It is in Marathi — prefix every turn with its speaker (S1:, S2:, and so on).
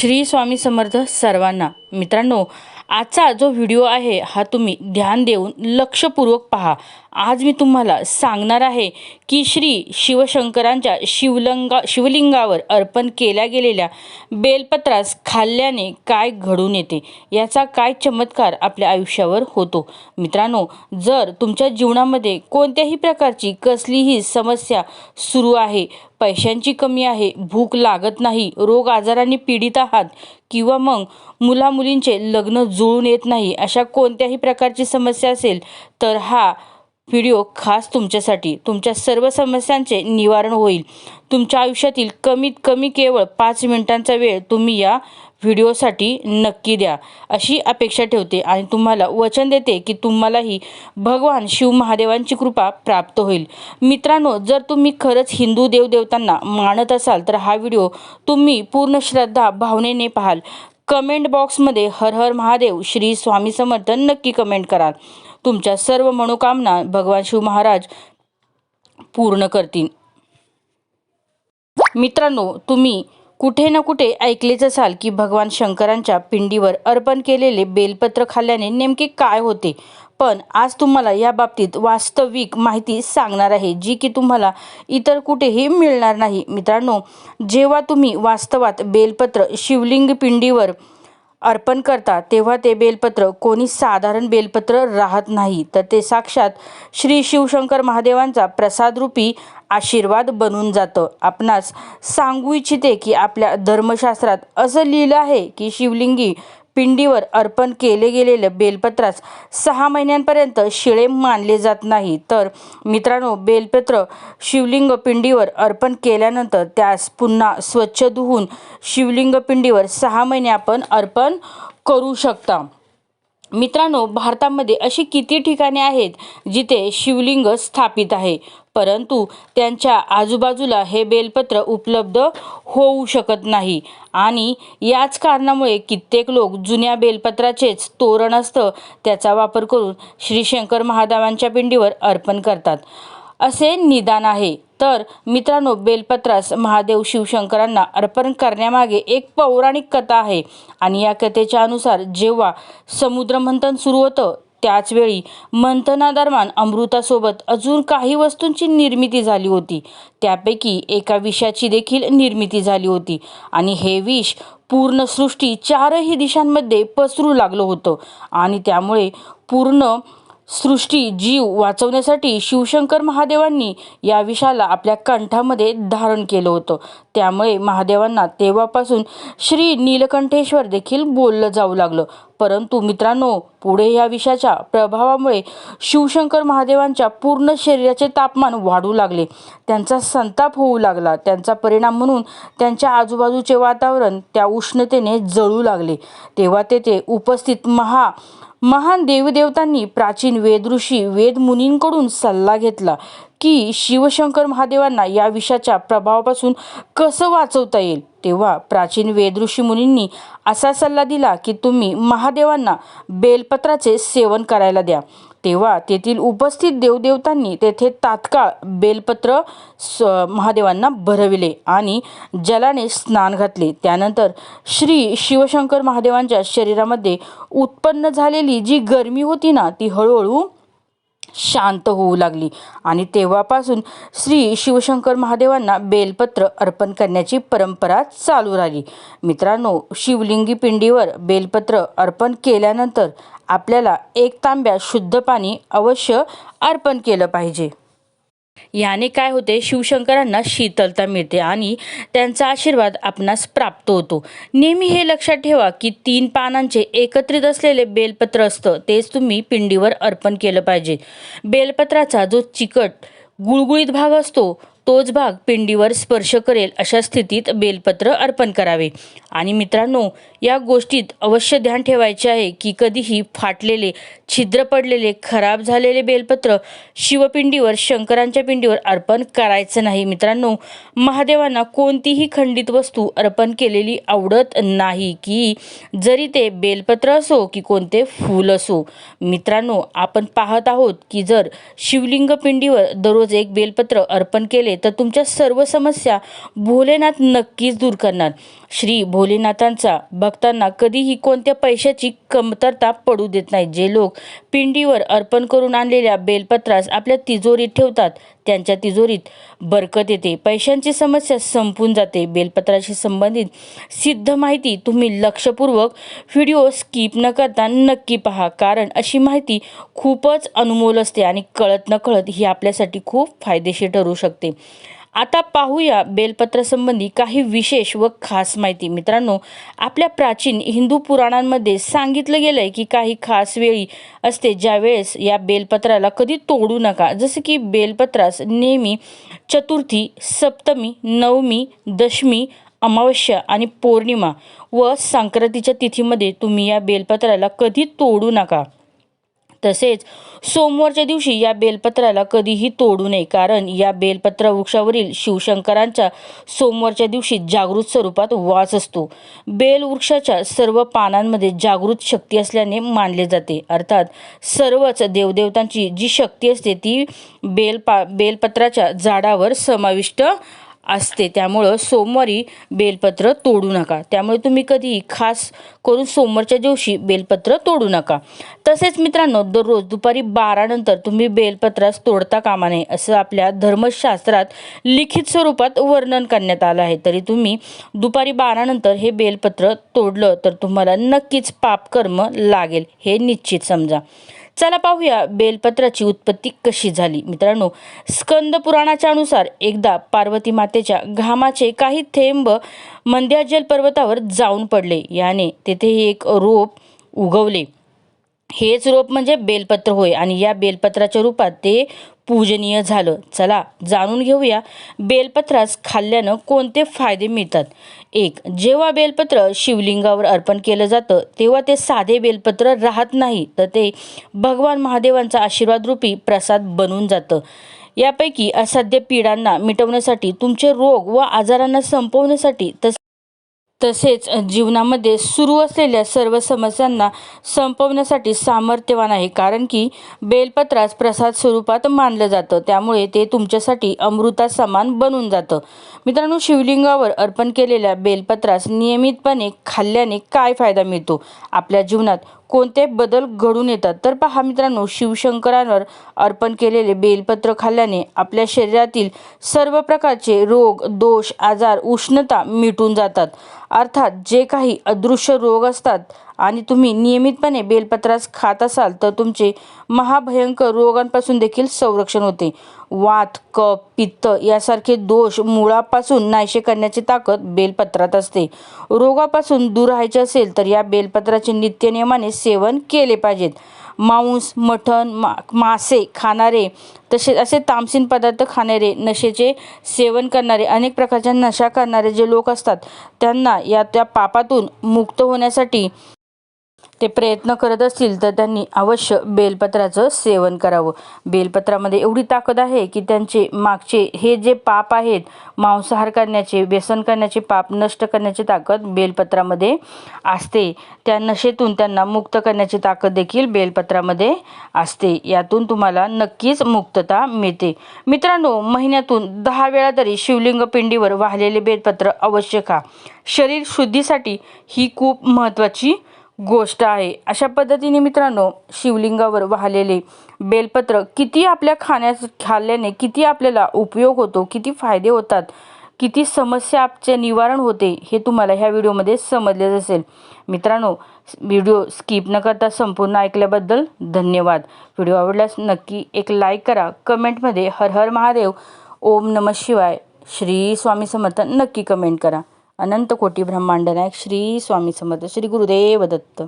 S1: श्री स्वामी समर्थ सर्वांना मित्रांनो आजचा जो व्हिडिओ आहे हा तुम्ही ध्यान देऊन लक्षपूर्वक पहा. आज मी तुम्हाला सांगणार आहे की श्री शिवशंकरांच्या शिवलंगा शिवलिंगावर अर्पण केल्या गेलेल्या बेलपत्रास खाल्ल्याने काय घडून येते याचा काय चमत्कार आपल्या आयुष्यावर होतो? मित्रांनो जर तुमच्या जीवनामध्ये कोणत्याही प्रकारची कसलीही समस्या सुरू आहे पैशांची कमी आहे भूक लागत नाही रोग आजाराने पीडित आहात किंवा मग मुलामुलींचे लग्न जुळून येत नाही अशा कोणत्याही प्रकारची समस्या असेल तर हा व्हिडिओ खास तुमच्यासाठी तुमच्या सर्व समस्यांचे निवारण होईल. तुमच्या आयुष्यातील कमीत कमी केवळ पाच मिनिटांचा वेळ तुम्ही या व्हिडिओसाठी नक्की द्या अशी अपेक्षा ठेवते आणि तुम्हाला वचन देते की तुम्हालाही भगवान शिव महादेवांची कृपा प्राप्त होईल. मित्रांनो जर तुम्ही खरंच हिंदू देवदेवतांना मानत असाल तर हा व्हिडिओ तुम्ही पूर्ण श्रद्धा भावनेने पाहाल. कमेंट बॉक्समध्ये हर हर महादेव श्री स्वामी समर्थ नक्की कमेंट कराल तुमच्या सर्व मनोकामना भगवान शिव महाराज पूर्ण करतील. मित्रांनो तुम्ही कुठे ना कुठे ऐकलेच असाल की भगवान शंकरांच्या पिंडीवर अर्पण केलेले बेलपत्र खाल्ल्याने नेमके काय होते? पण आज तुम्हाला या बाबतीत वास्तविक माहिती सांगणार आहे जी की तुम्हाला इतर कुठेही मिळणार नाही. मित्रांनो जेव्हा तुम्ही वास्तवात बेलपत्र शिवलिंग पिंडीवर अर्पण करतात तेव्हा ते बेलपत्र कोणी साधारण बेलपत्र राहत नाही. तर ते साक्षात श्री शिवशंकर महादेवांचा प्रसादरूपी आशीर्वाद बनून जातं. आपणास सांगू इच्छिते की आपल्या धर्मशास्त्रात असं लिहिलं आहे की शिवलिंगी पिंडीवर अर्पण केले गेलेलं बेलपत्रास सहा महिन्यांपर्यंत शिळे मानले जात नाही. तर मित्रांनो बेलपत्र शिवलिंग पिंडीवर अर्पण केल्यानंतर त्यास पुन्हा स्वच्छ धुवून शिवलिंग पिंडीवर सहा महिने आपण अर्पण करू शकता. मित्रांनो भारतामध्ये अशी किती ठिकाणे आहेत जिथे शिवलिंग स्थापित आहे? परंतु त्यांच्या आजूबाजूला हे बेलपत्र उपलब्ध होऊ शकत नाही. आणि याच कारणामुळे कित्येक लोक जुन्या बेलपत्राचेच तोरण असतं त्याचा वापर करून श्री शंकर महादेवांच्या पिंडीवर अर्पण करतात. असे निदान आहे. तर मित्रांनो बेलपत्रास महादेव शिवशंकरांना अर्पण करण्यामागे एक पौराणिक कथा आहे आणि या कथेच्या अनुसार जेव्हा समुद्रमंथन सुरू होतं त्याचवेळी मंथनादरम्यान अमृतासोबत अजून काही वस्तूंची निर्मिती झाली होती. त्यापैकी एका विषाची देखील निर्मिती झाली होती आणि हे विष पूर्ण सृष्टी चारही दिशांमध्ये पसरू लागलं होतं आणि त्यामुळे पूर्ण सृष्टी जीव वाचवण्यासाठी शिवशंकर महादेवांनी या विषाला आपल्या कंठामध्ये धारण केलं होतं. त्यामुळे महादेवांना तेव्हापासून श्री नीलकंठेश्वर देखील बोललं जाऊ लागलं. परंतु मित्रांनो पुढे या विषाच्या प्रभावामुळे शिवशंकर महादेवांच्या पूर्ण शरीराचे तापमान वाढू लागले. त्यांचा संताप होऊ लागला. त्यांचा परिणाम म्हणून त्यांच्या आजूबाजूचे वातावरण त्या उष्णतेने जळू लागले. तेव्हा तेथे उपस्थित महा महान देवदेवतांनी प्राचीन वेदऋषी वेदमुनींकडून सल्ला घेतला की शिवशंकर महादेवांना या विषाच्या प्रभावापासून कसं वाचवता येईल? तेव्हा प्राचीन वेदऋषी मुनींनी असा सल्ला दिला की तुम्ही महादेवांना बेलपत्राचे सेवन करायला द्या. तेव्हा तेथील उपस्थित देवदेवतांनी तेथे तात्काळ बेलपत्र स महादेवांना भरविले आणि जलाने स्नान घातले. त्यानंतर श्री शिवशंकर महादेवांच्या शरीरामध्ये उत्पन्न झालेली जी गरमी होती ना ती हळूहळू शांत होऊ लागली. आणि तेव्हापासून श्री शिवशंकर महादेवांना बेलपत्र अर्पण करण्याची परंपरा चालू राहिली. मित्रांनो शिवलिंगी पिंडीवर बेलपत्र अर्पण केल्यानंतर आपल्याला एक तांब्या शुद्ध पाणी अवश्य अर्पण केलं पाहिजे. याने काय होते? शिवशंकरांना शीतलता मिळते आणि त्यांचा आशीर्वाद आपणास प्राप्त होतो. नेहमी हे लक्षात ठेवा की तीन पानांचे एकत्रित असलेले बेलपत्र असतं. तेच तुम्ही पिंडीवर अर्पण केलं पाहिजे. बेलपत्राचा जो चिकट गुळगुळीत भाग असतो तोच भाग पिंडीवर स्पर्श करेल अशा स्थितीत बेलपत्र अर्पण करावे. आणि मित्रांनो या गोष्टीत अवश्य ध्यान ठेवायचे आहे की कधीही फाटलेले छिद्र पडलेले खराब झालेले बेलपत्र शिवपिंडीवर शंकरांच्या पिंडीवर अर्पण करायचं नाही. मित्रांनो महादेवांना कोणतीही खंडित वस्तू अर्पण केलेली आवडत नाही की जरी ते बेलपत्र असो की कोणते फूल असो. मित्रांनो आपण पाहत आहोत की जर शिवलिंग पिंडीवर दररोज एक बेलपत्र अर्पण केले तर तुमच्या सर्व समस्या भोलेनाथ नक्कीच दूर करणार. श्री भोलेनाथांचा भक्तांना कधीही कोणत्या पैशाची कमतरता पडू देत नाही. जे लोक पिंडीवर अर्पण करून आणलेल्या बेलपत्रास आपल्या तिजोरीत ठेवतात त्यांच्या तिजोरीत बरकत येते. पैशांची समस्या संपून जाते. बेलपत्राशी संबंधित सिद्ध माहिती तुम्ही लक्षपूर्वक व्हिडिओ स्किप न करता नक्की पहा. कारण अशी माहिती खूपच अनमोल असते आणि कळत न कळत ही आपल्यासाठी खूप फायदेशीर ठरू शकते. आता पाहूया बेलपत्रासंबंधी काही विशेष व खास माहिती. मित्रांनो आपल्या प्राचीन हिंदू पुराणांमध्ये सांगितलं गेलं आहे की काही खास वेळी असते ज्यावेळेस या बेलपत्राला कधी तोडू नका. जसं की बेलपत्रास नेहमी चतुर्थी सप्तमी नवमी दशमी अमावस्या आणि पौर्णिमा व संक्रांतीच्या तिथीमध्ये तुम्ही या बेलपत्राला कधी तोडू नका. तसेच सोमवारच्या दिवशी या बेलपत्राला कधीही तोडू नये. कारण या बेलपत्र वृक्षावरील शिवशंकरांच्या सोमवारच्या दिवशी जागृत स्वरूपात वास असतो. बेल वृक्षाच्या सर्व पानांमध्ये जागृत शक्ती असल्याने मानले जाते. अर्थात सर्वच देवदेवतांची जी शक्ती असते ती बेलपा बेलपत्राच्या झाडावर समाविष्ट असते. त्यामुळं सोमवारी बेलपत्र तोडू नका. त्यामुळे तुम्ही कधीही खास करून सोमवारच्या दिवशी बेलपत्र तोडू नका. तसेच मित्रांनो दररोज दुपारी बारानंतर तुम्ही बेलपत्रास तोडता कामा नये असं आपल्या धर्मशास्त्रात लिखित स्वरूपात वर्णन करण्यात आलं आहे. तरी तुम्ही दुपारी बारानंतर हे बेलपत्र तोडलं तर तुम्हाला नक्कीच पापकर्म लागेल हे निश्चित समजा. चला पाहूया बेलपत्राची उत्पत्ती कशी झाली. मित्रांनो स्कंद पुराणाच्या अनुसार एकदा पार्वती मातेच्या घामाचे काही थेंब मंद्याजल पर्वतावर जाऊन पडले. याने तेथे एक रोप उगवले. हेच रोप म्हणजे बेलपत्र होय. आणि या बेलपत्राच्या रूपात ते पूजनीय झालं. चला जाणून घेऊया बेलपत्रास खाल्ल्यानं कोणते फायदे मिळतात. एक जेव्हा बेलपत्र शिवलिंगावर अर्पण केलं जातं तेव्हा ते साधे बेलपत्र राहत नाही तर ते भगवान महादेवांचा आशीर्वादरूपी प्रसाद बनून जातं. यापैकी असाध्य पीडांना मिटवण्यासाठी तुमचे रोग व आजारांना संपवण्यासाठी तस तसेच जीवनामध्ये सुरू असलेल्या सर्व समस्यांना संपवण्यासाठी सामर्थ्यवान आहे. कारण की बेलपत्रास प्रसाद स्वरूपात मानलं जातं. त्यामुळे ते तुमच्यासाठी अमृता समान बनून जातं. मित्रांनो शिवलिंगावर अर्पण केलेल्या बेलपत्रास नियमितपणे खाल्ल्याने काय फायदा मिळतो? आपल्या जीवनात कोणते बदल घडून येतात? तर पहा मित्रांनो शिवशंकरांवर अर्पण केलेले बेलपत्र खाल्ल्याने आपल्या शरीरातील सर्व प्रकारचे रोग दोष आजार उष्णता मिटून जातात. अर्थात जे काही अदृश्य रोग असतात आणि तुम्ही नियमितपणे बेलपत्रास खात असाल तर तुमचे महाभयंकर रोगांपासून देखील संरक्षण होते. वात कप पित्त यासारखे दोष मुळापासून नाहीसे करण्याची ताकद बेलपत्रात असते. रोगापासून दूर राहायचे असेल तर या बेलपत्राचे नित्यनियमाने सेवन केले पाहिजेत. मांस मठण मा मासे खाणारे तसे असे तामसीन पदार्थ खाणारे नशेचे सेवन करणारे अनेक प्रकारच्या नशा करणारे जे लोक असतात त्यांना या त्या पापातून मुक्त होण्यासाठी ते प्रयत्न करत असतील तर त्यांनी अवश्य बेलपत्राचं सेवन करावं. बेलपत्रामध्ये एवढी ताकद आहे की त्यांचे मागचे हे जे पाप आहेत मांसाहार करण्याचे व्यसन करण्याचे पाप नष्ट करण्याची ताकद बेलपत्रामध्ये असते. त्या नशेतून त्यांना मुक्त करण्याची ताकद देखील बेलपत्रामध्ये असते. यातून तुम्हाला नक्कीच मुक्तता मिळते. मित्रांनो महिन्यातून दहा वेळा तरी शिवलिंग पिंडीवर वाहलेले बेलपत्र अवश्य खा. शरीर शुद्धीसाठी ही खूप महत्त्वाची गोष्ट आहे. अशा पद्धतीने मित्रांनो शिवलिंगावर वाहलेले बेलपत्र किती आपल्या खाण्यास खाल्ल्याने किती आपल्याला उपयोग होतो किती फायदे होतात किती समस्या आपचे निवारण होते हे तुम्हाला ह्या व्हिडिओमध्ये समजलेच असेल. मित्रांनो व्हिडिओ स्किप न करता संपूर्ण ऐकल्याबद्दल धन्यवाद. व्हिडिओ आवडल्यास नक्की एक लाईक करा. कमेंटमध्ये हर हर महादेव ओम नम शिवाय. श्री स्वामी समर्थ नक्की कमेंट करा. अनंत कोटी ब्रह्मांड नायक श्री स्वामी समर्थ श्री गुरुदेव दत्त.